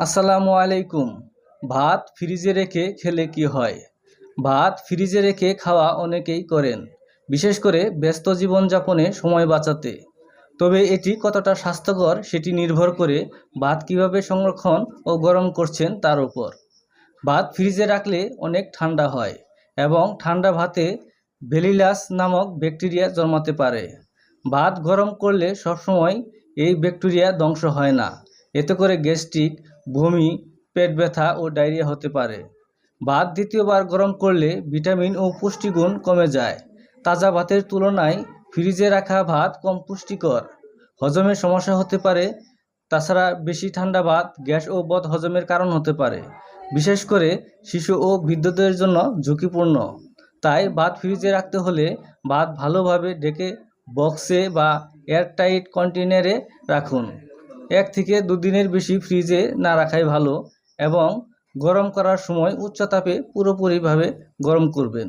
আসসালামু আলাইকুম। ভাত ফ্রিজে রেখে খেলে কি হয়? ভাত ফ্রিজে রেখে খাওয়া অনেকেই করেন, বিশেষ করে ব্যস্ত জীবনযাপনে সময় বাঁচাতে। তবে এটি কতটা স্বাস্থ্যকর সেটি নির্ভর করে ভাত কীভাবে সংরক্ষণ ও গরম করছেন তার উপর। ভাত ফ্রিজে রাখলে অনেক ঠান্ডা হয় এবং ঠান্ডা ভাতে ভেলিলাস নামক ব্যাকটেরিয়া জন্মাতে পারে। ভাত গরম করলে সবসময় এই ব্যাকটেরিয়া ধ্বংস হয় না। এতে করে গ্যাস্ট্রিক, বমি, পেট ব্যথা ও ডায়রিয়া হতে পারে। ভাত দ্বিতীয়বার গরম করলে ভিটামিন ও পুষ্টিগুণ কমে যায়। তাজা ভাতের তুলনায় ফ্রিজে রাখা ভাত কম পুষ্টিকর। হজমের সমস্যা হতে পারে, তাছাড়া বেশি ঠান্ডা ভাত, গ্যাস ও বদ হজমের কারণ হতে পারে। বিশেষ করে শিশু ও বৃদ্ধদের জন্য ঝুঁকিপূর্ণ। তাই ভাত ফ্রিজে রাখতে হলে ভাত ভালোভাবে ডেকে বক্সে বা এয়ারটাইট কন্টেনারে রাখুন। এক থেকে দুদিনের বেশি ফ্রিজে না রাখাই ভালো এবং গরম করার সময় উচ্চ তাপে পুরোপুরিভাবে গরম করবেন।